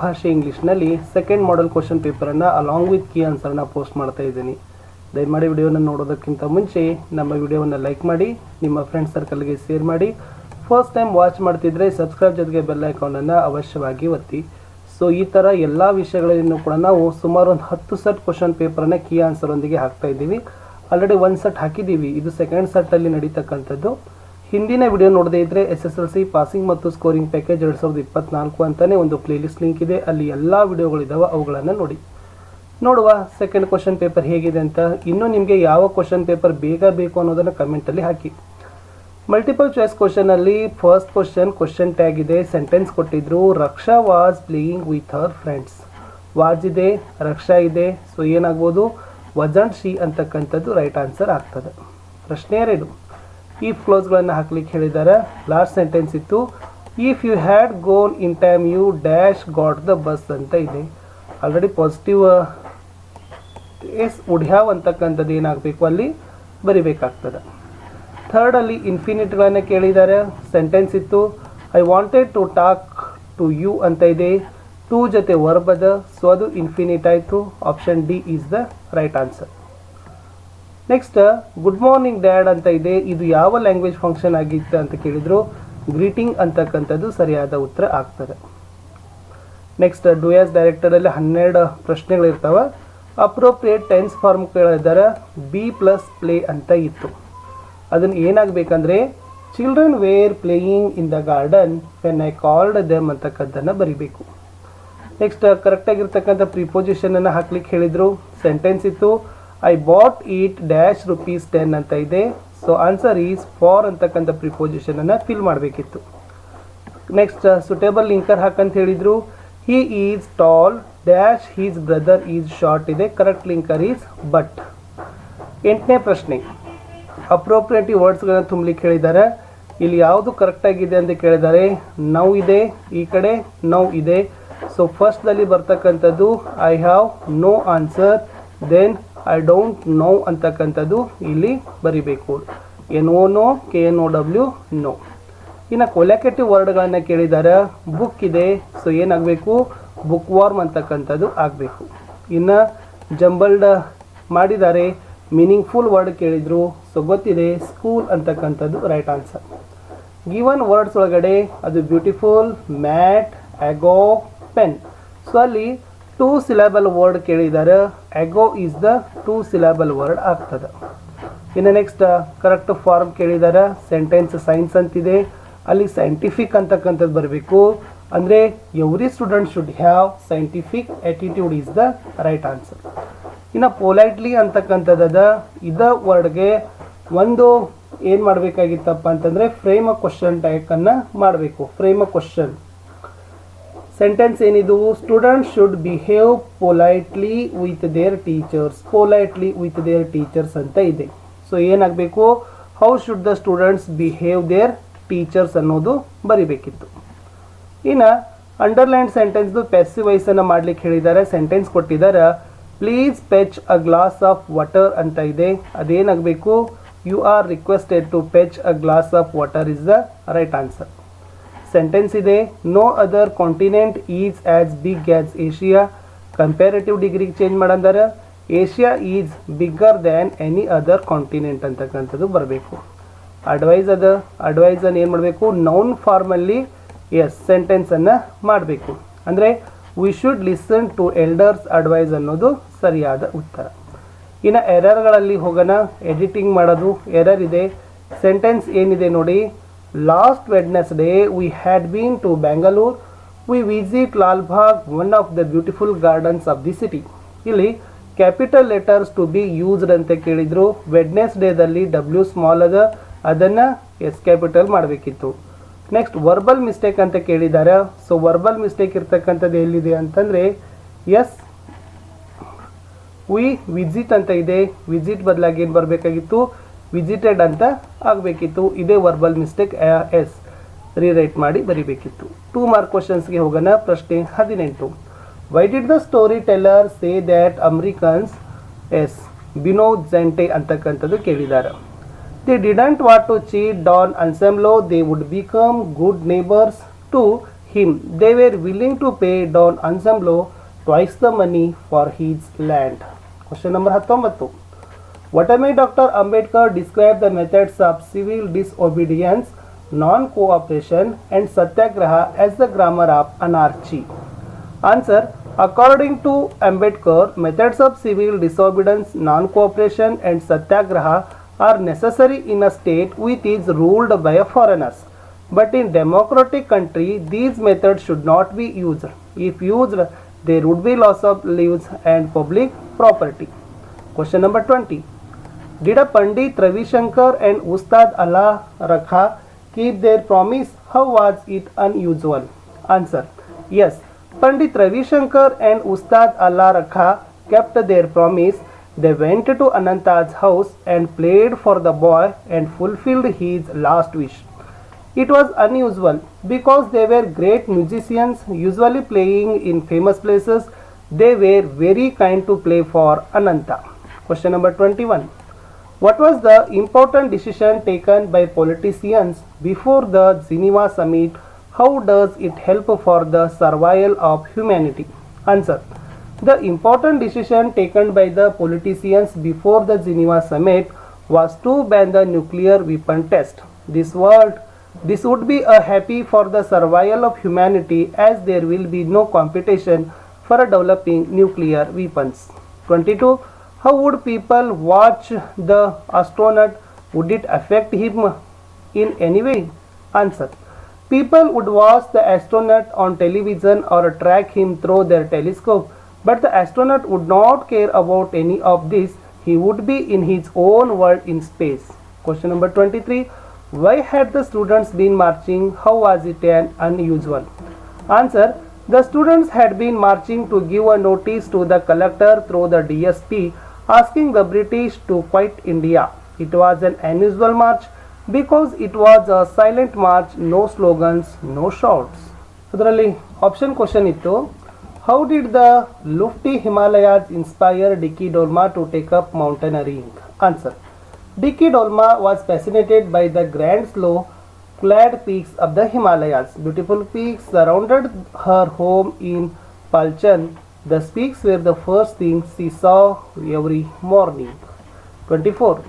ಭಾಷೆ ಇಂಗ್ಲೀಷ್ನಲ್ಲಿ second model question ಪೇಪರನ್ನು ಅಲಾಂಗ್ ವಿತ್ ಕೀ ಆನ್ಸರ್ನ ಪೋಸ್ಟ್ ಮಾಡ್ತಾ ಇದ್ದೀನಿ. ದಯಮಾಡಿ ವಿಡಿಯೋನ ನೋಡೋದಕ್ಕಿಂತ ಮುಂಚೆ ನಮ್ಮ ವಿಡಿಯೋವನ್ನು ಲೈಕ್ ಮಾಡಿ, ನಿಮ್ಮ ಫ್ರೆಂಡ್ ಸರ್ಕಲ್ಗೆ ಶೇರ್ ಮಾಡಿ. ಫಸ್ಟ್ ಟೈಮ್ ವಾಚ್ ಮಾಡ್ತಿದ್ರೆ ಸಬ್ಸ್ಕ್ರೈಬ್ ಜೊತೆಗೆ ಬೆಲ್ ಐಕಾನನ್ನು ಅವಶ್ಯವಾಗಿ ಒತ್ತಿ. ಸೊ ಈ ಥರ ಎಲ್ಲ ವಿಷಯಗಳನ್ನು ಕೂಡ ನಾವು ಸುಮಾರು ಒಂದು ಹತ್ತು ಸೆಟ್ ಕ್ವಶನ್ ಪೇಪರನ್ನು ಕೀ ಆನ್ಸರ್ ಒಂದಿಗೆ ಹಾಕ್ತಾ ಇದ್ದೀವಿ. ಆಲ್ರೆಡಿ ಒಂದು ಸೆಟ್ ಹಾಕಿದ್ದೀವಿ. ಇದು ಸೆಕೆಂಡ್ ಸೆಟ್ಟಲ್ಲಿ ನಡೀತಕ್ಕಂಥದ್ದು. ಹಿಂದಿನ ವಿಡಿಯೋ ನೋಡದೇ ಇದ್ರೆ S S L C passing ಮತ್ತು ಸ್ಕೋರಿಂಗ್ ಪ್ಯಾಕೇಜ್ ಎರಡು ಸಾವಿರದ ಇಪ್ಪತ್ನಾಲ್ಕು ಅಂತಲೇ ಒಂದು ಪ್ಲೇಲಿಸ್ಟ್ ಲಿಂಕ್ ಇದೆ. ಅಲ್ಲಿ ಎಲ್ಲ ವಿಡಿಯೋಗಳಿದ್ದಾವೆ ಅವುಗಳನ್ನು ನೋಡಿ. ನೋಡುವ ಸೆಕೆಂಡ್ ಕ್ವಶನ್ ಪೇಪರ್ ಹೇಗಿದೆ ಅಂತ. ಇನ್ನೂ ನಿಮಗೆ ಯಾವ ಕ್ವಶನ್ ಪೇಪರ್ ಬೇಗ ಬೇಕು ಅನ್ನೋದನ್ನು ಕಮೆಂಟಲ್ಲಿ ಹಾಕಿ. ಮಲ್ಟಿಪಲ್ ಚಾಯ್ಸ್ ಕ್ವಶನಲ್ಲಿ ಫಸ್ಟ್ ಕ್ವಶನ್ ಕ್ವಶನ್ ಟ್ಯಾಗ್ ಇದೆ ಸೆಂಟೆನ್ಸ್ ಕೊಟ್ಟಿದ್ರು. Raksha was playing with her friends was ಇದೆ, ರಕ್ಷಾ ಇದೆ. ಸೊ ಏನಾಗ್ಬೋದು? ವಜಂಟ್ ಶಿ ಅಂತಕ್ಕಂಥದ್ದು ರೈಟ್ ಆನ್ಸರ್ ಆಗ್ತದೆ. ಪ್ರಶ್ನೆ ಎರಡು. ಈ ಕ್ಲೋಸ್ಗಳನ್ನು ಹಾಕ್ಲಿಕ್ಕೆ ಹೇಳಿದ್ದಾರೆ. ಲಾಸ್ಟ್ ಸೆಂಟೆನ್ಸ್ ಇತ್ತು if you had gone in time you dash got the bus ಅಂತ ಇದೆ. ಆಲ್ರೆಡಿ ಪಾಸಿಟಿವ್ ಎಸ್ ಉಡ್ಯಾವ್ ಅಂತಕ್ಕಂಥದ್ದು ಏನಾಗಬೇಕು ಅಲ್ಲಿ? ಬರಿಬೇಕಾಗ್ತದೆ. ಥರ್ಡಲ್ಲಿ ಇನ್ಫಿನಿಟ್ಗಳನ್ನು ಕೇಳಿದ್ದಾರೆ. ಸೆಂಟೆನ್ಸ್ ಇತ್ತು I wanted to talk to you ಅಂತ ಇದೆ. ಟು ಜೊತೆ ವರ್ಬದ ಸೊ ಅದು ಇನ್ಫಿನಿಟ್ ಆಯಿತು. Option D is the right answer next good morning dad ಅಂತ ಇದೆ. ಇದು ಯಾವ ಲ್ಯಾಂಗ್ವೇಜ್ ಫಂಕ್ಷನ್ ಆಗಿತ್ತು ಅಂತ ಕೇಳಿದ್ರು. ಗ್ರೀಟಿಂಗ್ ಅಂತಕ್ಕಂಥದ್ದು ಸರಿಯಾದ ಉತ್ತರ ಆಗ್ತದೆ. ನೆಕ್ಸ್ಟ್ ಡೂಯಾಸ್ ಡೈರೆಕ್ಟರಲ್ಲಿ ಹನ್ನೆರಡು ಪ್ರಶ್ನೆಗಳಿರ್ತಾವೆ. ಅಪ್ರೋಪ್ರಿಯೇಟ್ ಟೆನ್ಸ್ ಫಾರ್ಮ್ ಕೇಳಿದ್ದಾರೆ ಬಿ ಪ್ಲಸ್ ಪ್ಲೇ ಅಂತ ಇತ್ತು. ಅದನ್ನು ಏನಾಗಬೇಕಂದ್ರೆ children were playing in the garden when I called them ಅಂತಕ್ಕಂಥದ್ದನ್ನು ಬರಿಬೇಕು. ನೆಕ್ಸ್ಟ್ ಕರೆಕ್ಟಾಗಿರ್ತಕ್ಕಂಥ ಪ್ರಿಪೋಸಿಷನನ್ನು ಹಾಕ್ಲಿಕ್ಕೆ ಹೇಳಿದರು. ಸೆಂಟೆನ್ಸ್ ಇತ್ತು. I bought it dash rupees ten ಅಂತ ಇದೆ. ಸೊ ಆನ್ಸರ್ ಈಸ್ ಫಾರ್ ಅಂತಕ್ಕಂಥ ಪ್ರಿಪೋಸಿಷನನ್ನು ಫಿಲ್ ಮಾಡಬೇಕಿತ್ತು. ನೆಕ್ಸ್ಟ್ ಸುಟೇಬಲ್ ಲಿಂಕರ್ ಹಾಕಂತ ಹೇಳಿದರು. He is tall dash he's brother is short ಇದೆ. ಕರೆಕ್ಟ್ ಲಿಂಕರ್ ಈಸ್ ಬಟ್ ಎಂಟನೇ ಪ್ರಶ್ನೆ. ಅಪ್ರೋಪ್ರಿಯೇಟಿವ್ ವರ್ಡ್ಸ್ಗಳನ್ನು ತುಂಬಲಿಕ್ಕೆ ಹೇಳಿದ್ದಾರೆ ಇಲ್ಲಿ ಯಾವುದು ಕರೆಕ್ಟಾಗಿದೆ ಅಂತ ಕೇಳಿದ್ದಾರೆ ನೌ ಇದೆ, ಈ ಕಡೆ ನೌ ಇದೆ. ಸೊ ಫಸ್ಟ್ದಲ್ಲಿ ಬರ್ತಕ್ಕಂಥದ್ದು I have no answer then I don't know ಅಂತಕ್ಕಂಥದ್ದು ಇಲ್ಲಿ ಬರಿಬೇಕು. N O no K N O W know ಇನ್ನು ಕೊಲೆಕೆಟಿವ್ ವರ್ಡ್ಗಳನ್ನು ಕೇಳಿದ್ದಾರೆ ಬುಕ್ ಇದೆ ಸೊ ಏನಾಗಬೇಕು? ಬುಕ್ ವಾರ್ಮ್ ಅಂತಕ್ಕಂಥದ್ದು ಆಗಬೇಕು. ಇನ್ನು ಜಂಬಲ್ಡ್ ಮಾಡಿದ್ದಾರೆ ಮೀನಿಂಗ್ಫುಲ್ ವರ್ಡ್ ಕೇಳಿದರು ಸೊ ಗೊತ್ತಿದೆ ಸ್ಕೂಲ್ ಅಂತಕ್ಕಂಥದ್ದು ರೈಟ್ ಆನ್ಸರ್ ಗಿವನ್ ವರ್ಡ್ಸ್ ಒಳಗಡೆ ಅದು beautiful mat ago pen so ಅಲ್ಲಿ ಟೂ ಸಿಲೆಬಲ್ ವರ್ಡ್ ಕೇಳಿದ್ದಾರೆ ego is the two syllable word ಆಗ್ತದೆ. ಇನ್ನು ನೆಕ್ಸ್ಟ್ ಕರೆಕ್ಟ್ ಫಾರ್ಮ್ ಕೇಳಿದ್ದಾರೆ ಸೆಂಟೆನ್ಸ್ ಸೈನ್ಸ್ ಅಂತಿದೆ. ಅಲ್ಲಿ ಸೈಂಟಿಫಿಕ್ ಅಂತಕ್ಕಂಥದ್ದು ಬರಬೇಕು. ಅಂದರೆ every student should have scientific attitude is the right answer ಇನ್ನು ಪೊಲೈಟ್ಲಿ ಅಂತಕ್ಕಂಥದ್ದು ಇದ ವರ್ಡ್ಗೆ ಒಂದು ಏನು ಮಾಡಬೇಕಾಗಿತ್ತಪ್ಪ ಅಂತಂದರೆ ಫ್ರೇಮ್ ಅ ಕ್ವಶನ್ ಟೈಕನ್ನು ಮಾಡಬೇಕು. ಫ್ರೇಮ್ ಅ ಕ್ವಶನ್ ಸೆಂಟೆನ್ಸ್ ಏನಿದು? Student should behave politely with their teachers politely with their teachers ಅಂತ ಇದೆ. ಸೊ ಏನಾಗಬೇಕು? How should the students behave their teachers ಅನ್ನೋದು ಬರಿಬೇಕಿತ್ತು. ಇನ್ನು ಅಂಡರ್ಲೈನ್ ಸೆಂಟೆನ್ಸ್ದು ಪೆಸಿವೈಸನ್ನು ವೈಸನ್ನು ಮಾಡ್ಲಿಕ್ಕೆ ಹೇಳಿದ್ದಾರೆ. ಸೆಂಟೆನ್ಸ್ ಕೊಟ್ಟಿದ್ದಾರೆ. Please fetch a glass of water ಅಂತ ಇದೆ. ಅದೇನಾಗಬೇಕು? You are requested to fetch a glass of water is the right answer sentence ಇದೆ. No other continent is as big as Asia comparative ಡಿಗ್ರಿಗೆ change ಮಾಡಂದ್ರೆ. Asia is bigger than any other continent ಅಂತಕ್ಕಂಥದ್ದು ಬರಬೇಕು. Advice ಅದ. Advice ಅನ್ನು ಏನು ಮಾಡಬೇಕು? Noun ಫಾರ್ಮಲ್ಲಿ as ಸೆಂಟೆನ್ಸನ್ನು ಮಾಡಬೇಕು. ಅಂದರೆ we should listen to elders advice ಅನ್ನೋದು ಸರಿಯಾದ ಉತ್ತರ. ಇನ್ನು ಎರರ್ಗಳಲ್ಲಿ ಹೋಗೋಣ. ಎಡಿಟಿಂಗ್ ಮಾಡೋದು ಎರರ್ ಇದೆ. ಸೆಂಟೆನ್ಸ್ ಏನಿದೆ ನೋಡಿ. Last Wednesday we had been to Bangalore we visit Lalbagh one of the beautiful gardens of the city ಇಲ್ಲಿ capital letters to be used ಅಂತ ಕೇಳಿದ್ರು. ವೆಡ್ನೆಸ್ ಡೇದಲ್ಲಿ ಡಬ್ಲ್ಯೂ ಸ್ಮಾಲ್ ಅದ ಅದನ್ನು ಎಸ್ ಕ್ಯಾಪಿಟಲ್ ಮಾಡಬೇಕಿತ್ತು. ನೆಕ್ಸ್ಟ್ ವರ್ಬಲ್ ಮಿಸ್ಟೇಕ್ ಅಂತ ಕೇಳಿದ್ದಾರೆ ಸೊ ವರ್ಬಲ್ ಮಿಸ್ಟೇಕ್ ಇರ್ತಕ್ಕಂಥದ್ದು ಎಲ್ಲಿದೆ ಅಂತಂದರೆ ಎಸ್ ವಿ ವಿಸಿಟ್ ಅಂತ ಇದೆ. ವಿಸಿಟ್ ಬದಲಾಗಿ ಏನು ಬರಬೇಕಾಗಿತ್ತು? ವಿಸಿಟೆಡ್ ಅಂತ ಆಗಬೇಕಿತ್ತು. ಇದೇ ವರ್ಬಲ್ ಮಿಸ್ಟೇಕ್ ಎಸ್ ರೀರೈಟ್ ಮಾಡಿ ಬರೀಬೇಕಿತ್ತು. ಟೂ ಮಾರ್ಕ್ ಕ್ವಶನ್ಸ್ಗೆ ಹೋಗೋಣ. ಪ್ರಶ್ನೆ ಹದಿನೆಂಟು. Why did the story teller say that Americans S ಬಿನೋದ್ ಜೆಂಟೆ ಅಂತಕ್ಕಂಥದ್ದು ಕೇಳಿದ್ದಾರೆ. They didn't want to cheat Don Anselmo they would become good neighbours to him they were willing to pay Don Anselmo twice the money for his land question number 19. Waterman Dr. Ambedkar described the methods of civil disobedience, non-cooperation and satyagraha as the grammar of anarchy. Answer According to Ambedkar, methods of civil disobedience, non-cooperation and satyagraha are necessary in a state which is ruled by foreigners. But in democratic country, these methods should not be used. If used, there would be loss of lives and public property. Question number 20. Did a Pandit Ravi Shankar and Ustad Allah Rakha keep their promise? How was it unusual? Answer. Yes. Pandit Ravi Shankar and Ustad Allah Rakha kept their promise. They went to Ananta's house and played for the boy and fulfilled his last wish. It was unusual because they were great musicians, usually playing in famous places. They were very kind to play for Ananta. Question number 21. What was the important decision taken by politicians before the Geneva summit? How does it help for the survival of humanity? Answer. The important decision taken by the politicians before the Geneva summit was to ban the nuclear weapon test. This world this would be a happy for the survival of humanity as there will be no competition for developing nuclear weapons. 22. How would people watch the astronaut? Would it affect him in any way? Answer. People would watch the astronaut on television or track him through their telescope, but the astronaut would not care about any of this. He would be in his own world in space. Question number 23. Why had the students been marching? How was it an unusual? Answer. The students had been marching to give a notice to the collector through the DSP asking the British to quit India. It was an unusual march because it was a silent march, no slogans, no shouts. ಅದರಲ್ಲಿ option question ಇತ್ತು how did the lofty Himalayas inspire Dicky Dolma to take up mountaineering answer Dicky Dolma was fascinated by the grand slow clad peaks of the Himalayas. Beautiful peaks surrounded her home in Palchan. the peaks were the first things she saw every morning. 24.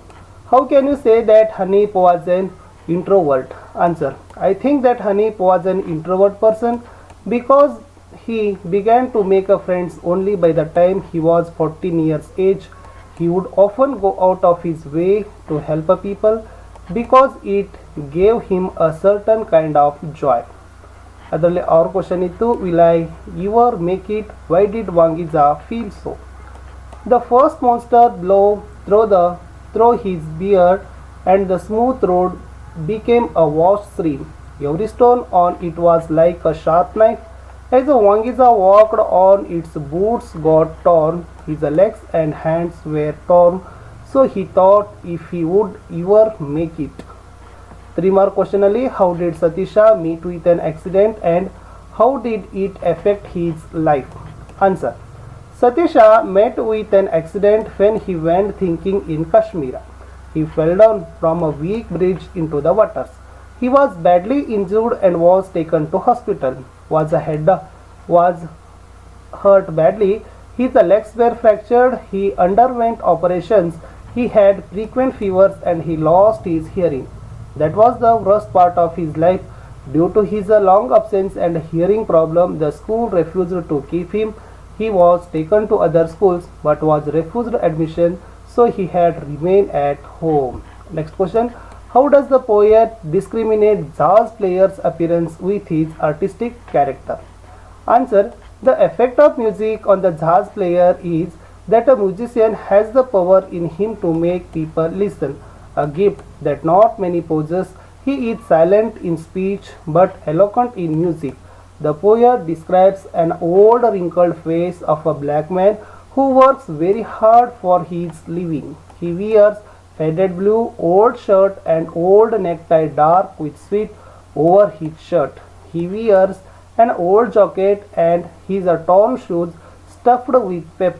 How can you say that Hanif was an introvert? Answer. I think that Hanif was an introvert person because he began to make a friends only by the time he was 14 years age. He would often go out of his way to help people because it gave him a certain kind of joy. ಅದರಲ್ಲಿ ಅವ್ರ question ಇತ್ತು will I your make it why did ವಾಂಗಿಜಾ feel so the first monster blow throw the throw his beard and the smooth road became a vast stream. Every stone on it was like a sharp knife. As the Wangiza walked on, its boots got torn, his legs and hands were torn, so he thought if he would ever make it. Three more question how did Satisha meet with an accident and how did it affect his life? Answer. Satisha met with an accident when he went thinking in Kashmir. He fell down from a weak bridge into the waters. He was badly injured and was taken to hospital. Was a head was hurt badly. His legs were fractured. He underwent operations. He had frequent fevers and he lost his hearing. That was the worst part of his life. Due to his uh, long absence and hearing problem, the school refused to keep him. He was taken to other schools but was refused admission, so he had remained at home. Next question. How does the poet discriminate jazz player's appearance with his artistic character? Answer. The effect of music on the jazz player is that a musician has the power in him to make people listen, a gift that not many possess. He is silent in speech but eloquent in music. The poet describes an old wrinkled face of a black man who works very hard for his living. He wears faded blue old shirt and old necktie dark with sweat over his shirt. He wears an old jacket and his torn shoes stuffed with pep-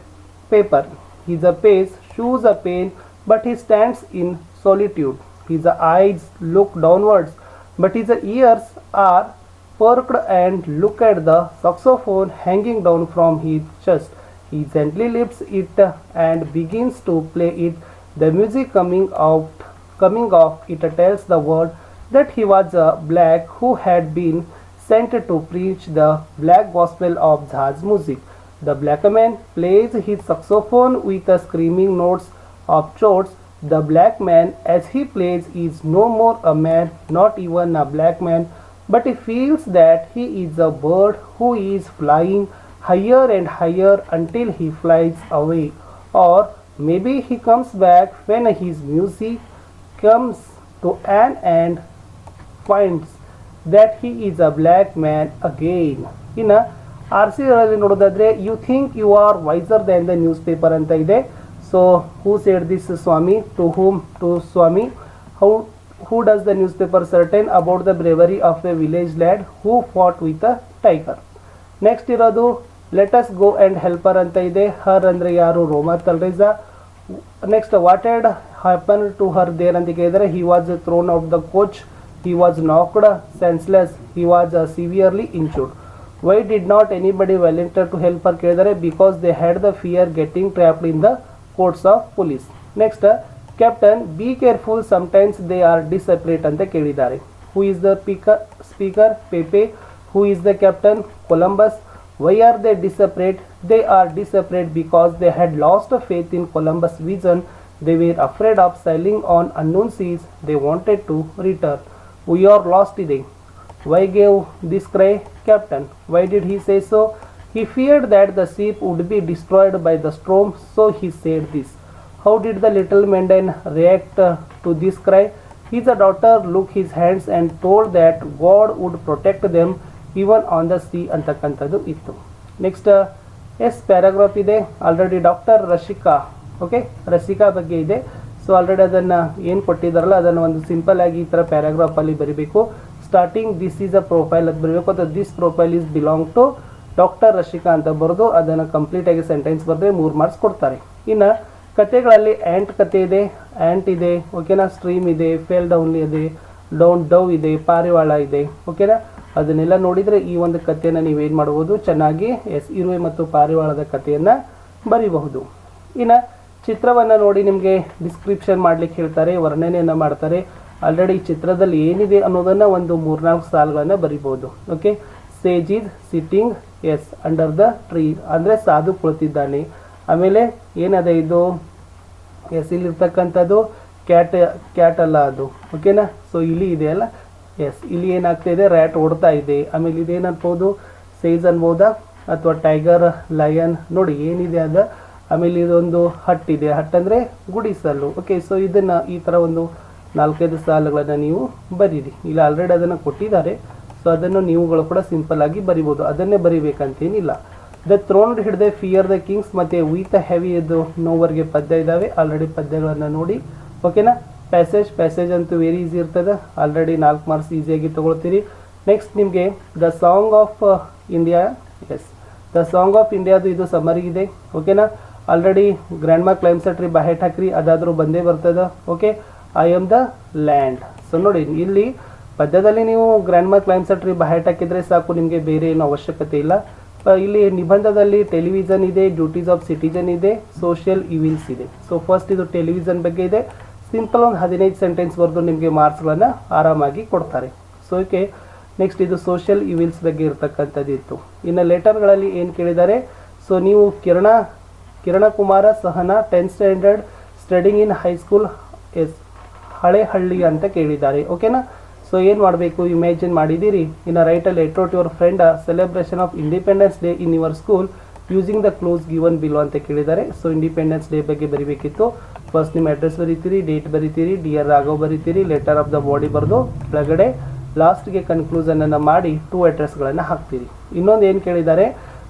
paper. His face shows a pain, but he stands in solitude. His eyes look downwards, but his ears are perked and look at the saxophone hanging down from his chest. He gently lifts it and begins to play it. The music coming out, coming off, it tells the world that he was a black who had been sent to preach the black gospel of jazz music. The black man plays his saxophone with the screaming notes of chords. The black man, as he plays, is no more a man, not even a black man, but he feels that he is a bird who is flying higher and higher until he flies away. Or maybe he comes back when his music comes to an end finds that he is a black man again. ಇನ್ನು R C ನೋಡೋದಾದ್ರೆ you think you are wiser than the newspaper ಅಂತ ಇದೆ so who said this Swami to whom to Swami how who does the newspaper certain about the bravery of a village lad who fought with a tiger next ಇರೋದು let's go and helper ಅಂತ ಇದೆ ಹರ್ ಅಂದರೆ ಯಾರು Roma Talreja next what had happen to her there ಅಂತ ಕೇಳಿದರೆ he was thrown off the coach he was knocked senseless he was severely injured why did not anybody volunteer to help her ಕೇಳಿದರೆ because they had the fear getting trapped in the Courts of police next captain be careful sometimes they are desperate ಅಂತ ಕೇಳಿದ್ದಾರೆ who is the speaker speaker Pepe who is the captain Columbus why are they desperate they are desperate because they had lost faith in Columbus vision they were afraid of sailing on unknown seas they wanted to return we are lost ಇದೆ Why gave this cry, Captain? Why did he say so? He feared that the ship would be destroyed by the storm, so he said this. How did the little maiden react uh, to this cry? His daughter looked his hands and told that God would protect them even on the sea ಅಂತಕ್ಕಂಥದ್ದು ಇತ್ತು next is paragraph ಇದೆ already doctor Rasika okay Rasika ಬಗ್ಗೆ ಇದೆ so already ಅದನ್ನು ಏನು ಕೊಟ್ಟಿದ್ದಾರಲ್ಲ ಅದನ್ನು ಒಂದು simple ಆಗಿ ಈ ಥರ ಪ್ಯಾರಾಗ್ರಾಫಲ್ಲಿ ಬರೀಬೇಕು starting this is a profile ಅದು ಬರಬೇಕು ಅಥವಾ this profile is belong to doctor Rasika ಅಂತ ಬರೆದು ಅದನ್ನು ಕಂಪ್ಲೀಟಾಗಿ ಸೆಂಟೆನ್ಸ್ ಬರೆದ್ರೆ ಮೂರು ಮಾರ್ಕ್ಸ್ ಕೊಡ್ತಾರೆ. ಇನ್ನು ಕತೆಗಳಲ್ಲಿ ಆ್ಯಂಟ್ ಕತೆ ಇದೆ ಆ್ಯಂಟ್ ಇದೆ ಓಕೆನಾ ಸ್ಟ್ರೀಮ್ ಇದೆ ಫೇಲ್ ಡೌನ್ ಇದೆ ಡೌನ್ ಡೌ ಇದೆ, ಪಾರಿವಾಳ ಇದೆ ಓಕೆನಾ ಅದನ್ನೆಲ್ಲ ನೋಡಿದರೆ ಈ ಒಂದು ಕಥೆಯನ್ನು ನೀವೇನು ಮಾಡ್ಬೋದು? ಚೆನ್ನಾಗಿ ಎಸ್ ಇರುವೆ ಮತ್ತು ಪಾರಿವಾಳದ ಕಥೆಯನ್ನು ಬರೀಬಹುದು. ಇನ್ನು ಚಿತ್ರವನ್ನು ನೋಡಿ ನಿಮಗೆ ಡಿಸ್ಕ್ರಿಪ್ಷನ್ ಮಾಡಲಿಕ್ಕೆ ಹೇಳ್ತಾರೆ, ವರ್ಣನೆಯನ್ನು ಮಾಡ್ತಾರೆ. ಆಲ್ರೆಡಿ ಚಿತ್ರದಲ್ಲಿ ಏನಿದೆ ಅನ್ನೋದನ್ನು ಒಂದು ಮೂರ್ನಾಲ್ಕು ಸಾಲುಗಳನ್ನು ಬರಿಬೋದು okay sage is sitting as under the tree ಅಂದರೆ ಸಾಧು ಕುಳಿತಿದ್ದಾನೆ. ಆಮೇಲೆ ಏನದೆ ಇದು? ಎಸ್ ಇಲ್ಲಿರ್ತಕ್ಕಂಥದ್ದು ಕ್ಯಾಟ್ ಕ್ಯಾಟ್ ಅಲ್ಲ ಅದು. ಓಕೆನಾ ಸೊ ಇಲ್ಲಿ ಇದೆ ಅಲ್ಲ? ಎಸ್ ಇಲ್ಲಿ ಏನಾಗ್ತಾ ಇದೆ? ರ್ಯಾಟ್ ಓಡ್ತಾ ಇದೆ. ಆಮೇಲೆ ಇದೇನು ಅನ್ಬೋದು ಸೇಜ್ ಅನ್ಬೋದಾ ಅಥವಾ ಟೈಗರ್ ಲಯನ್ ನೋಡಿ, ಏನಿದೆ ಅದ? ಆಮೇಲೆ ಇದೊಂದು ಹಟ್ ಇದೆ. ಹಟ್ ಅಂದರೆ ಗುಡಿಸಲು. ಓಕೆ ಸೊ ಇದನ್ನು ಈ ಥರ ಒಂದು ನಾಲ್ಕೈದು ಸಾಲುಗಳನ್ನು ನೀವು ಬರೀರಿ. ಇಲ್ಲಿ ಆಲ್ರೆಡಿ ಅದನ್ನು ಕೊಟ್ಟಿದ್ದಾರೆ. ಸೊ ಅದನ್ನು ನೀವುಗಳು ಕೂಡ ಸಿಂಪಲ್ ಆಗಿ ಬರಿಬೋದು. ಅದನ್ನೇ ಬರಿಬೇಕಂತೇನಿಲ್ಲ. ದ ಥ್ರೋನ್ ಹಿಡ್ದೆ ಫಿಯರ್ ದ ಕಿಂಗ್ಸ್ ಮತ್ತು ವಿತ್ ಹೆವಿ ಇದು ನೋವರ್ಗೆ ಪದ್ಯ ಇದ್ದಾವೆ ಆಲ್ರೆಡಿ ಪದ್ಯಗಳನ್ನು ನೋಡಿ. ಓಕೆನಾ ಪ್ಯಾಸೇಜ್ ಪ್ಯಾಸೇಜ್ ಅಂತೂ ವೆರಿ ಈಸಿ ಇರ್ತದೆ. ಆಲ್ರೆಡಿ ನಾಲ್ಕು ಮಾರ್ಕ್ಸ್ ಈಸಿಯಾಗಿ ತೊಗೊಳ್ತೀರಿ. ನೆಕ್ಸ್ಟ್ ನಿಮಗೆ the song of India is the song of ಇಂಡಿಯಾದು ಇದು ಸಮರಿಗಿದೆ ಓಕೆನಾ ಆಲ್ರೆಡಿ ಗ್ರ್ಯಾಂಡ್ ಮಾ ಲೈಮ್ ಸೆಟ್ರಿ ಬಹೆಟ್ ಹಾಕ್ರಿ, ಅದಾದರೂ ಬಂದೇ ಬರ್ತದೆ. Okay I am the land so ನೋಡಿ, ಇಲ್ಲಿ ಪದ್ಯದಲ್ಲಿ ನೀವು ಗ್ರ್ಯಾಂಡ್ ಮಾ ಕ್ಲೈಮ್ಸ್ ಟ್ರಿ ಬಹೆಟ್ ಹಾಕಿದರೆ ಸಾಕು, ನಿಮಗೆ ಬೇರೆ ಏನು ಅವಶ್ಯಕತೆ ಇಲ್ಲ. ಇಲ್ಲಿ ನಿಬಂಧದಲ್ಲಿ ಟೆಲಿವಿಷನ್ ಇದೆ ಡ್ಯೂಟೀಸ್ ಆಫ್ ಸಿಟಿಜನ್ ಇದೆ ಸೋಷಿಯಲ್ ಇವಿಲ್ಸ್ ಇದೆ. ಸೊ ಫಸ್ಟ್ ಇದು ಟೆಲಿವಿಷನ್ ಬಗ್ಗೆ ಇದೆ. ಸಿಂಪಲ್ ಒಂದು ಹದಿನೈದು ಸೆಂಟೆನ್ಸ್ ಬರೆದು ನಿಮಗೆ ಮಾರ್ಕ್ಸ್ಗಳನ್ನು ಆರಾಮಾಗಿ ಕೊಡ್ತಾರೆ. ಸೊ ಓಕೆ ನೆಕ್ಸ್ಟ್ ಇದು ಸೋಷಿಯಲ್ ಇವಿಲ್ಸ್ ಬಗ್ಗೆ ಇರ್ತಕ್ಕಂಥದ್ದು ಇತ್ತು. ಇನ್ನು ಲೆಟರ್ಗಳಲ್ಲಿ ಏನು ಕೇಳಿದ್ದಾರೆ? ಸೊ ನೀವು Kirana Kirana Kumara Sahana tenth standard studying in high school is Halehalli ಅಂತ ಕೇಳಿದ್ದಾರೆ. ಓಕೆನಾ ಸೊ ಏನು ಮಾಡಬೇಕು? ಇಮ್ಯಾಜಿನ್ ಮಾಡಿದ್ದೀರಿ ಇನ್ನ ರೈಟ್ ಅಲ್ಲಿ ಎಟ್ರೋಟ್ your friend celebration of independence day in your school using the clues given below ಅಂತ ಕೇಳಿದ್ದಾರೆ. ಸೊ ಇಂಡಿಪೆಂಡೆನ್ಸ್ ಡೇ ಬಗ್ಗೆ ಬರಿಬೇಕಿತ್ತು. ಫಸ್ಟ್ ನಿಮ್ಮ ಅಡ್ರೆಸ್ ಬರೀತೀರಿ ಡೇಟ್ ಬರೀತೀರಿ ಡಿ ಆರ್ ರಾಘವ್ ಬರೀತೀರಿ ಲೆಟರ್ ಆಫ್ ದ ಬಾಡಿ ಬರೆದು ಕೆಳಗಡೆ ಲಾಸ್ಟ್ಗೆ ಕನ್ಕ್ಲೂಸನನ್ನು ಮಾಡಿ ಟೂ ಅಡ್ರೆಸ್ಗಳನ್ನು ಹಾಕ್ತೀರಿ. ಇನ್ನೊಂದು ಏನು ಕೇಳಿದ್ದಾರೆ?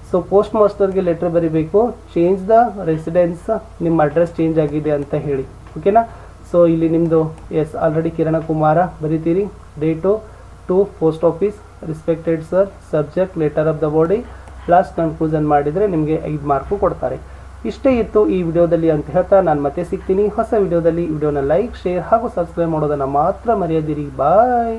ಸೊ ಪೋಸ್ಟ್ ಮಾಸ್ಟರ್ಗೆ ಲೆಟರ್ ಬರೀಬೇಕು. ಚೇಂಜ್ ದ ರೆಸಿಡೆನ್ಸ್ ನಿಮ್ಮ ಅಡ್ರೆಸ್ ಚೇಂಜ್ ಆಗಿದೆ ಅಂತ ಹೇಳಿ. ಓಕೆನಾ ಸೊ ಇಲ್ಲಿ ನಿಮ್ಮದು S already Kiran Kumara ಬರೀತೀರಿ. Date to post office respected sir subject letter of the body last conclusion ಮಾಡಿದರೆ ನಿಮಗೆ ಐದು ಮಾರ್ಕು ಕೊಡ್ತಾರೆ. ಇಷ್ಟೇ ಇತ್ತು ಈ ವಿಡಿಯೋದಲ್ಲಿ ಅಂತ ಹೇಳ್ತಾ ನಾನು ಮತ್ತೆ ಸಿಗ್ತೀನಿ. ಹೊಸ ವಿಡಿಯೋದಲ್ಲಿ ವಿಡಿಯೋನ ಲೈಕ್ ಶೇರ್ ಹಾಗೂ ಸಬ್ಸ್ಕ್ರೈಬ್ ಮಾಡೋದನ್ನು ಮಾತ್ರ ಮರೆಯದಿರಿ. ಬಾಯ್